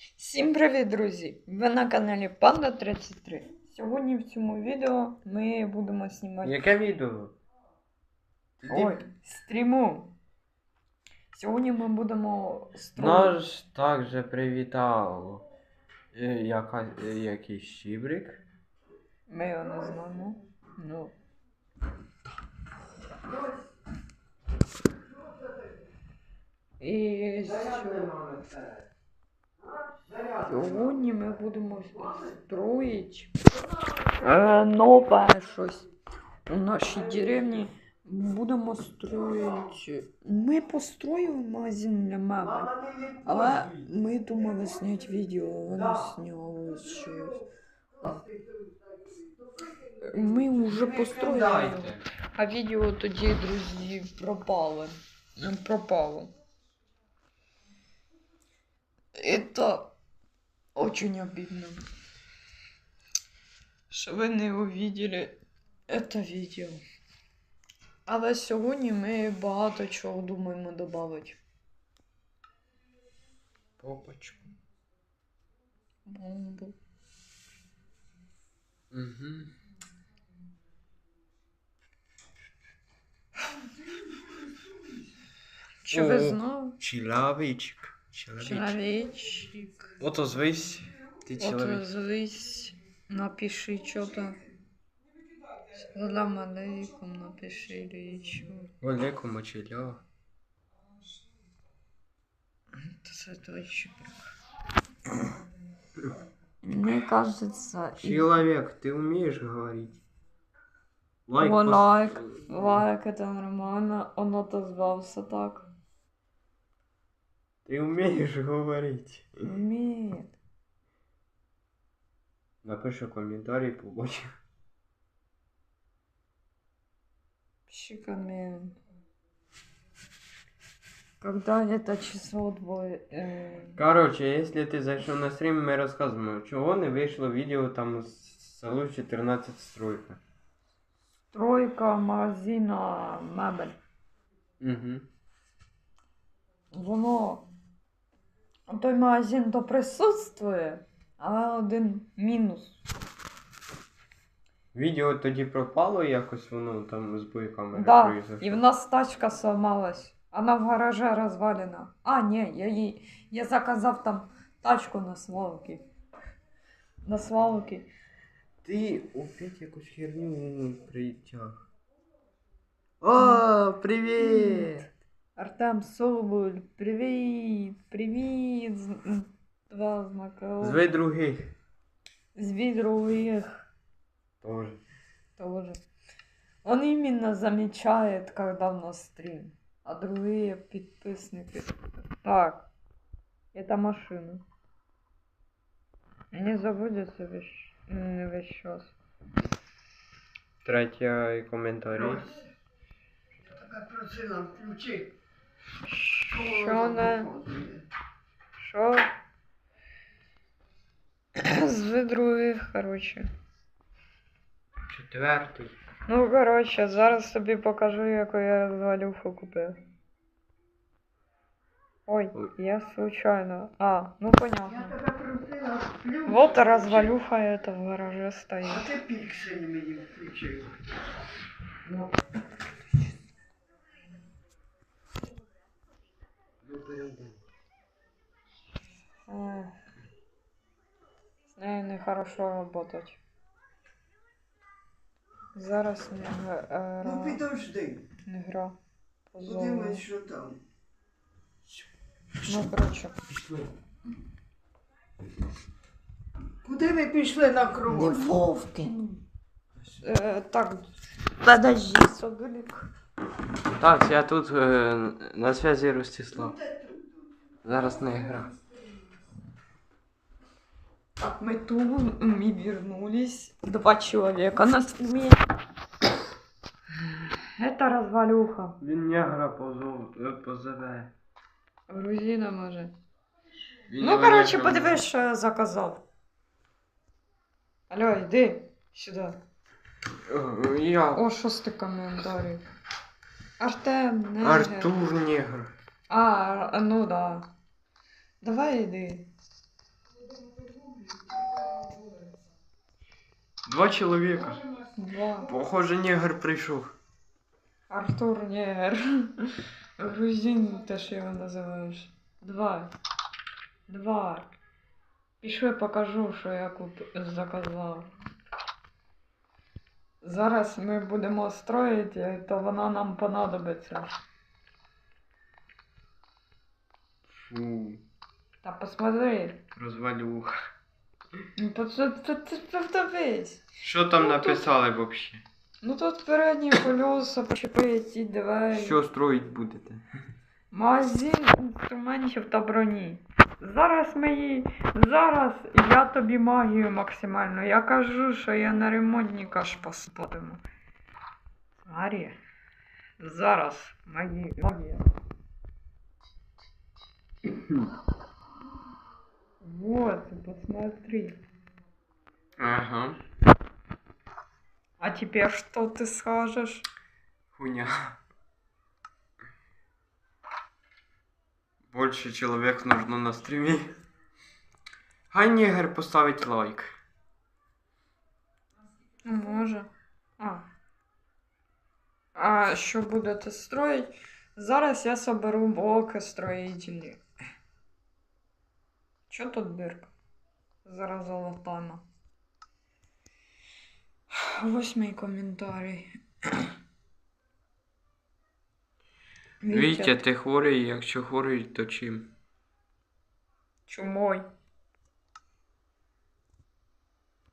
Всім привіт, друзі! Ви на каналі Панда 33. Сьогодні в цьому відео ми будемо знімати Яке відео? Ой, стріму. Сьогодні ми будемо строїти. Нас також привітав е, яка, е, якийсь щібрик. Ми його не знаємо. Ну. І що? Сьогодні ми будемо строїти е, нове щось у нашій деревні. Будемо строїти. Ми построїли магазин для мами, але ми думали зняти відео, воно зняло щось. Ми вже построїли. А відео тоді, друзі, пропало. Пропало. Это очень обидно. Що ви не увидели это відео. Але сьогодні ми багато чого думаємо додати. Попочку. Бомбу. Угу. Чи ви знали? Чоловічик. Чоловічик. Человечек. От озвись. Ти Вот чоловік. звись, напиши что-то. Салам алейкум, напиши или еще. Олегу Мочельова. Это с этого еще Мне кажется, и- Чоловік, ти вмієш говорити? Лайк. О, пос- лайк, лайк, это нормально. Он отозвался так. Ти вмієш говорити? Нет. Напиши коментарі, побачив. Пиши коммент. Когда это число двое... э, Короче, якщо ти зайшов на стрім, ми розказуємо, чого не вийшло відео там з село 14 стройка. Тройка магазина мебель. Угу. Воно. Той магазин то присутствує, але один мінус. Відео тоді пропало якось воно там з бойками Да, і в нас тачка сломалась. Вона в гаражі розвалена. А, ні, я їй. Я заказав там тачку на свалки. На свалки. Ти опять якусь херню притяг. О, привіт! Артем Соболь, привіт! Привіт! Два знака. Звей других. Зві других. Тоже. тоже. Он именно замечает, когда у нас стрим. А другие подписники. Так. Это машина. Не заводится весь, весь час. Третій коментарі. Така просила включи. Що не? Що? З других, короче. Четвертий. Ну, короче, зараз тобі покажу, яку я розвалюху купив. Ой, я случайно. А, ну Я понятно. тебе просила включи. Вот развалюха это в гараже А стоит. ти піксель мені включив. Ну, Эх, З нею нехорошо работать. Зараз не гра. ну підожди. Не гра. Позову. Подивись, що там. Ну, короче. Пішли. Куди ви пішли на круг? Вовки. Э, так, подожди, Соболик. Так, я тут е, на зв'язі Ростислав. Зараз не гра. Так, мы тут, мы вернулись. Два человека на стриме. Это развалюха. Він негра позов, е, позове. Грузина, може. Він Ну, його коротше, негром- подивись, що я заказав. Алло, йди сюди. Е, Я. О, шостий коментарій. Артем, не. Артур негр. А, ну да. Давай йди. Два чоловіка. Два. Похоже, негр прийшов. Артур Негр. Грузин, те, що його називаєш. Два. Два. Пішли покажу, що я куп... заказав. Зараз ми будемо строїти, то вона нам понадобиться. Фу, Та посмотри. розвалюха. Ну, це Подивись. Що там Ну, тут- написали взагалі? Ну тут передні колеса, почепи ці двері. Що строїть будете? Магазин інструментів та броні. Зараз мої. Зараз я тобі магію максимально. Я кажу, що я на ремонтника ж посмотримо. Арі. Зараз магія. магія. Вот, посмотри. Ага. А теперь что ты скажешь? Хуйня. Больше человек нужно на стриме. Хай негр поставить лайк. Ну, Може. А. А що будете строїть? Зараз я соберу блоки строїтельні. Що тут дирка? Зараз залатана. Восьмий коментарій. Вітя, ти хворий, якщо хворий, то чим? Чумой.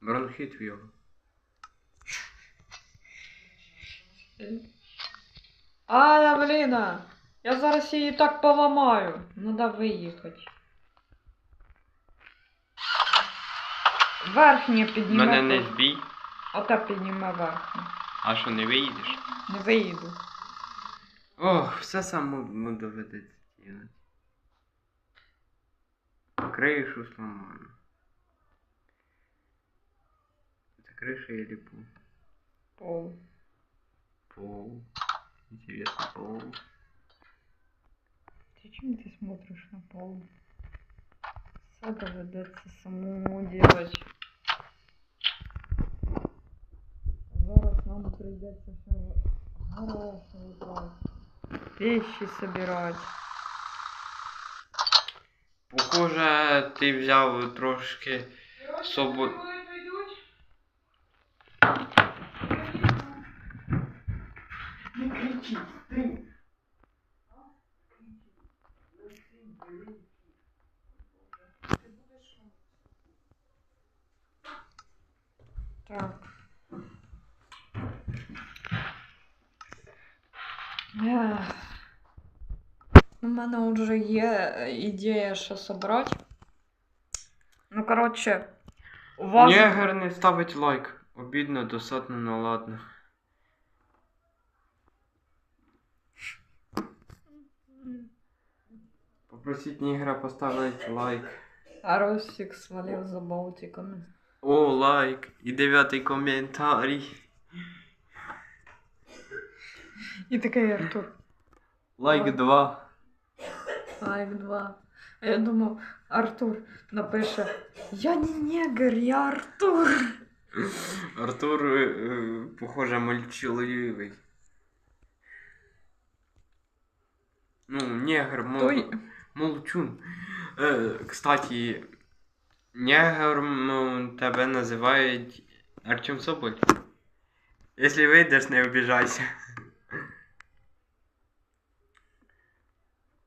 Бронхіт в його. А, блін! Я зараз її так поламаю. Надо виїхати. Верхнє підніме. Мене не тут. збій, Ота підніме верхнє. а що не виїдеш? Не виїду. Ох, все само доведеться делать. Крышу сломаю. Это крыша или пол? Пол. Пол. Интересно, пол. Зачем ты смотришь на пол? Доведеться самому делать. Зараз нам придется гараж вибрати. Вещи собирать. Похоже, ти взяв трошки собо... Не кричи, стрим. Так. Ех. У мене вже є ідея, що собрати. Ну, коротше, у вас. Негр не ставить лайк. Обідно, досадно, ну ладно. Попросіть негра поставити лайк. А Ростик свалив за Балтиками. О, лайк. І дев'ятий коментарій. І такий Артур. Лайк 2. Лайк 2. А я думав, Артур напише: Я не негр, я Артур. Артур, е, е, похоже, мальчиловий. Ну, негр, мол... Той. молчун. Е, кстати, негром ну, тебе називають Артем Соболь. Якщо вийдеш, не обіжайся.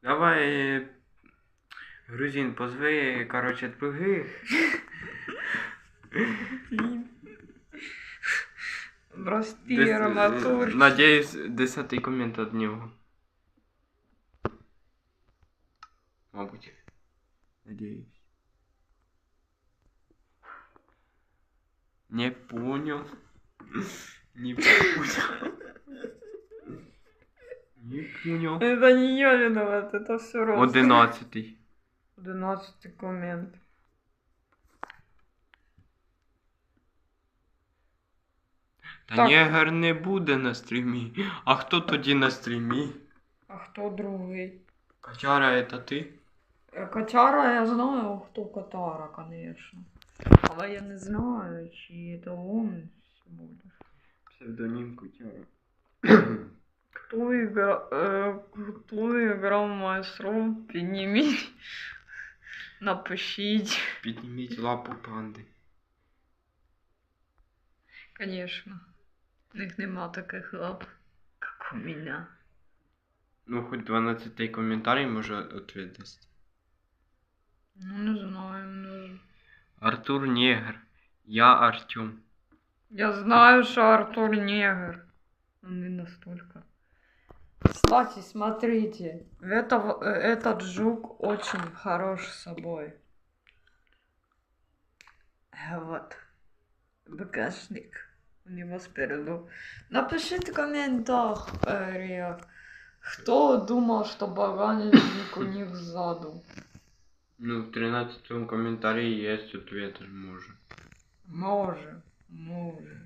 Давай, е, грузин, позви, короче, других. Прости, Дес- Раматур. Надіюсь, десятий комент від нього. Мабуть. Надіюсь. Не понял. Не понял. Не понял. Это не я виноват, это все Ростик. Одинадцятий. Одинадцятий комент. Та Так. негр не буде на стрімі. А хто тоді на стрімі? А хто другий? Качара, это ти? Е, Котяра, я знаю, хто Котара, звісно. Але я не знаю, чи це он буде. Псевдонім Кутяра. Кто, игра... э, кто играл майстром? Підніміть. Напишіть. Підніміть лапу панди. Конечно. У них нема таких лап, як у мене. Ну, хоч 12 коментарій може відповісти. Ну, не знаю, не ж- Артур Негр. Я Артем. Я знаю, что Артур негр. Но не настолько. Кстати, смотрите. Это, этот жук очень хорош собой. Э, Вот. Багажник. У него спереду. Напишите в комментах, э, кто думал, что багажник у них сзаду. Ну, в 13 коментарі є відповідь, може. Може, може.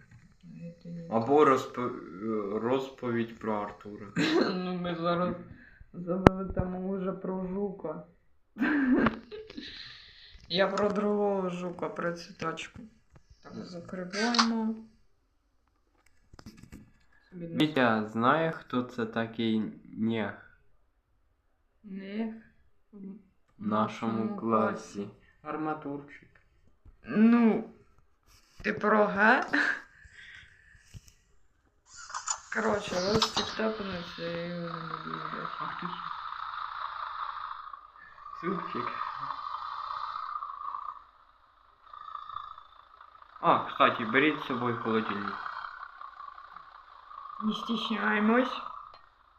Або розпо... розповідь про Артура. Ну, ми зараз заведемо уже про жука. Я про другого жука, про цю тачку. Так, закриваємо. Мітя знає, хто це такий Нег Не. в нашому класі? Арматурчик. Ну, ти про Г? Коротше, Ростик тепнеться і його не буде. Ах ти ж. Супчик. А, кстати, беріть з собою холодильник. Не стесняемся.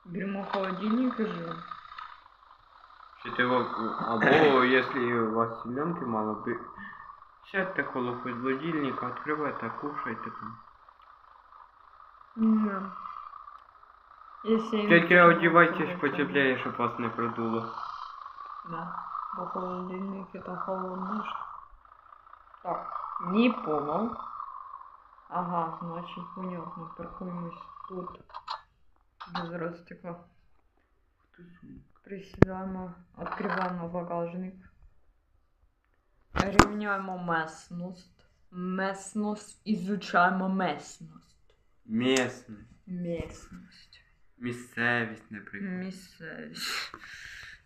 Беремо холодильник и живем. Чи ти його... Або, якщо у вас селенки мало, би... сядьте коло холодильника, відкривайте, кушайте там. Не. Если я не Тільки хочу, одівайтесь то потеплее, щоб вас не продуло. Да. Бо холодильник это холодно. Так, не понял. Ага, значит, понятно. Паркуемся тут. Без ростика. Присідаємо, відкриваємо багажник. Рівняємо месност. Месност, ізучаємо месност. Місне. Месность. Місцевість, наприклад. Місцевість.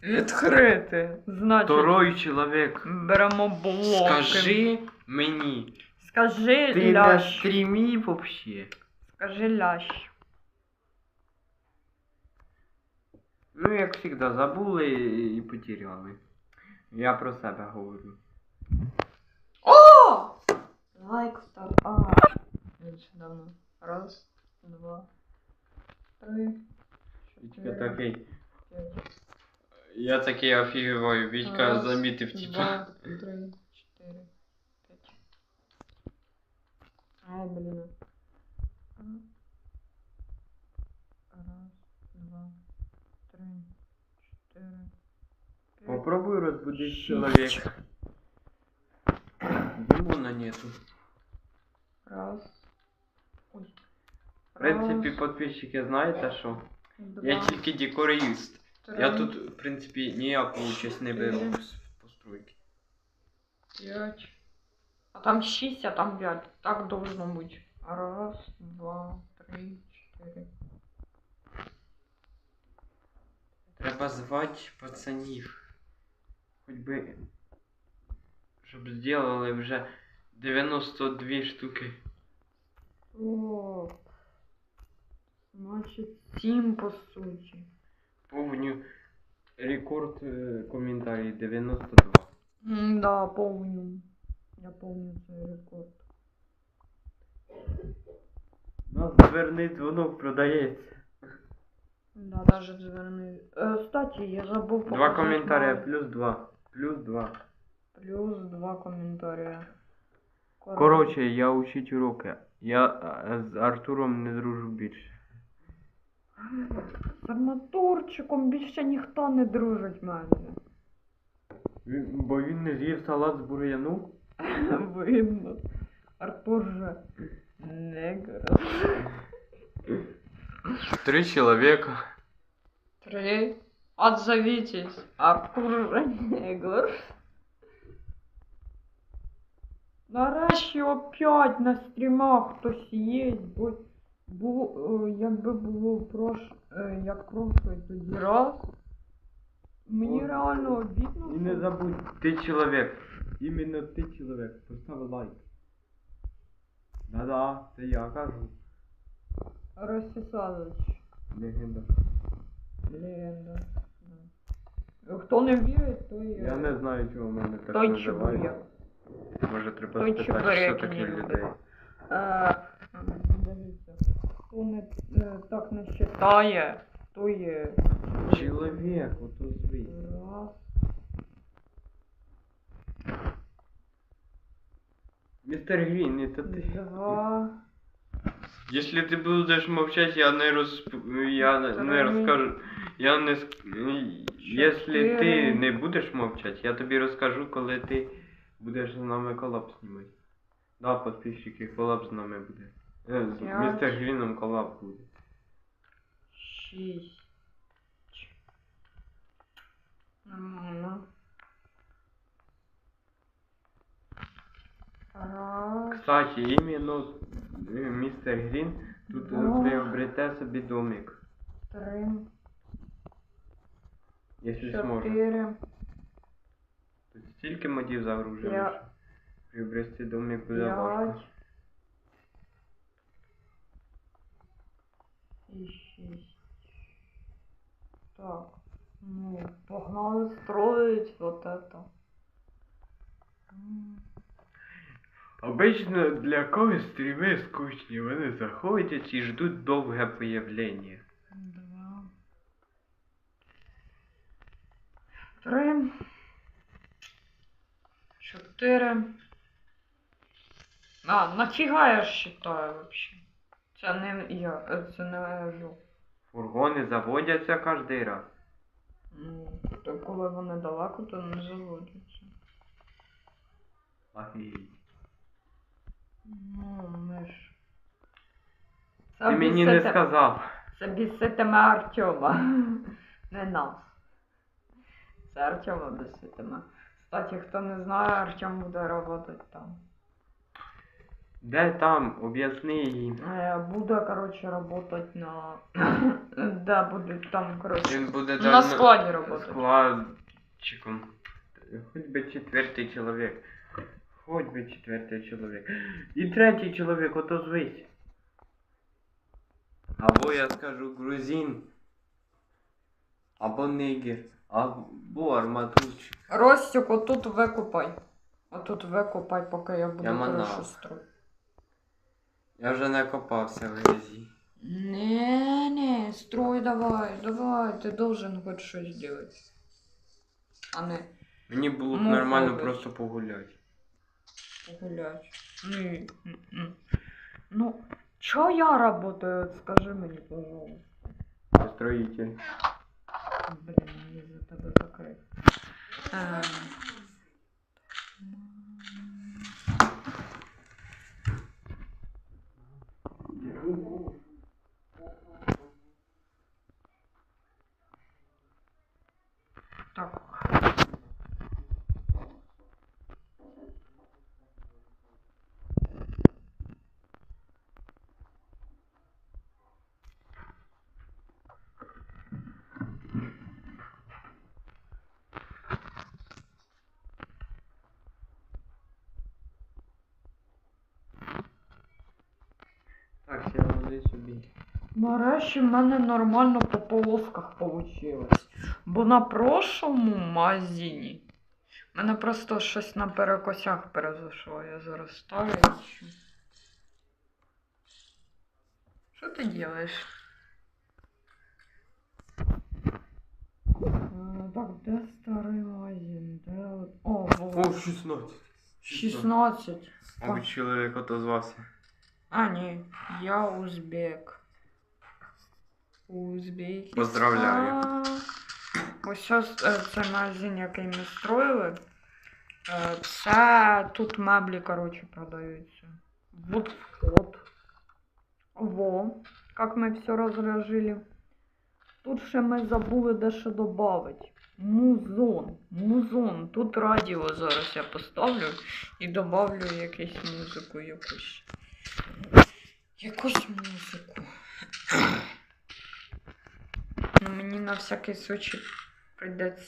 Відкрити. Значить, Второй чоловік. беремо блоки. Скажи мені. Скажи Ти на лящ. стрімі вообще? Скажи лящ. Ну, як завжди, забули і потеряли. Я про себе говорю. О! Лайк став. А. Він ще давно. Раз, два, три, Вітька чотири, такий. п'ять. Я такий офігіваю, Вітька Раз, замітив типа. Два, три, чотири, п'ять. Ай, блін. Раз, два, три, чотири, п'ять. Попробуй розбудити Шість. чоловіка. Димона нету. Раз. В принципі, підписчики знаєте що? два, Я тільки декорист. три, Я тут, в принципі, ніяку участь не беру Чотири. в постройки. п'ять. А там шість, а там п'ять. Так должно бути. Раз, два, три, чотири. Треба звати пацанів. Хоч би. Щоб зробили вже 92 штуки. О, значить, сім по суті. Повню рекорд е, коментарій 92. М, Да, помню. Я помню цей рекорд. У нас дверний дзвонок продається. Да, даже дверний. Е, кстати, я забув Два показати коментаря, плюс два. Плюс два. Плюс два коментаря. Коротше, я учить уроки. Я з Артуром не дружу більше. З арматурчиком більше ніхто не дружить майже. Він, бо він не з'їв салат з бур'яну. Видно. Артур же негр. Три чоловіка. Три. Отзовитесь, Артур же Негр. Нарешті опять на стрімах хтось є, бо, бо е, якби було прош, е, як прошлий тоді раз. Мені О, реально обідно. І не забудь, ти чоловік. Іменно ти чоловік. Постав лайк. Да-да, це я кажу. Ростиславович. Легенда. Легенда. Да. Хто не вірить, той, е, Я не знаю, чого мене так називають. Може треба Той спитати, що не людей. хто не, е, так не вважає, то є Чоловік, ото звій. раз. Містер Грін, это ти. Два. Если ты будешь молчать, я не розп... я не- розкажу. Я не Если ти не будеш мовчати, я тобі розкажу, коли ти будеш з нами колаб знімати. Да, подписчики, колаб з нами буде. Е, З П'ять. містер Гріном колаб буде. Шість. Нормально. Раз. Кстати, іменно е, містер Грін тут е, Два. приобрете собі домик. Три. Якщо зможе. Чотири. Тут стільки модів загружено, Я- приобрести домик буде важко. П'ять. І шість. Так. Ну, погнали строить вот это. Обично для когось стріми скучні, вони заходять і ждуть довге появлення. Два. Три. Чотири. А, нафіга я считаю вообще. Це не я, це не ну. Фургони заводяться кожен раз. Ну, то коли вони далеко, то не заводяться. Офігеть. Ну, ми ж. Ти мені не сказав. Це біситиме Артема. Не нас. Це Артема біситиме. Кстати, хто не знає, Артем буде работать там. Де там? Об'ясни їм. Е, Буде, короче, работать на... Да, буде там, короче. Він буде На складі работать. складчиком. Хоч би четвертий чоловік. Хоч би четвертий чоловік. І третій чоловік, ото звись. Або я скажу грузин. Або нигер. Або арматурчик. Ростик, отут викопай. Отут викопай, поки я буду Я кришу манав. строїти. Я вже не копався в грязі. Не, не, строй давай, давай, ти должен хоч щось делать. А не Мені було б Ну, нормально добре. просто погуляти. погулять. Ні. м-м. Ну, чо я работаю, скажи мені, пожалуйста. Строїтель. Блін, мені за тебе закрив. Ем. Так. Так, води собі. Нарешті в мене нормально по полосках вийшло. Бо на прошлому магазині в мене просто щось на перекосях перезайшло. Я зараз ставлю. ще. Що ти робиш? Е, Так, де старий магазин? Де... О, О, вот. 16. 16. Мабуть, чоловік отозвався. А, ні, я узбек. Узбек. Поздравляю. Ось ось е, це магазин, який ми строїли. Це тут меблі, коротше, продаються. Вот вход. Во, как мы все разложили. Тут ще ми забули дещо додати. Музон. Музон. Тут радіо зараз я поставлю і добавлю якусь музику якусь. Якусь музику. Ну, мені на всякий случай прийдеться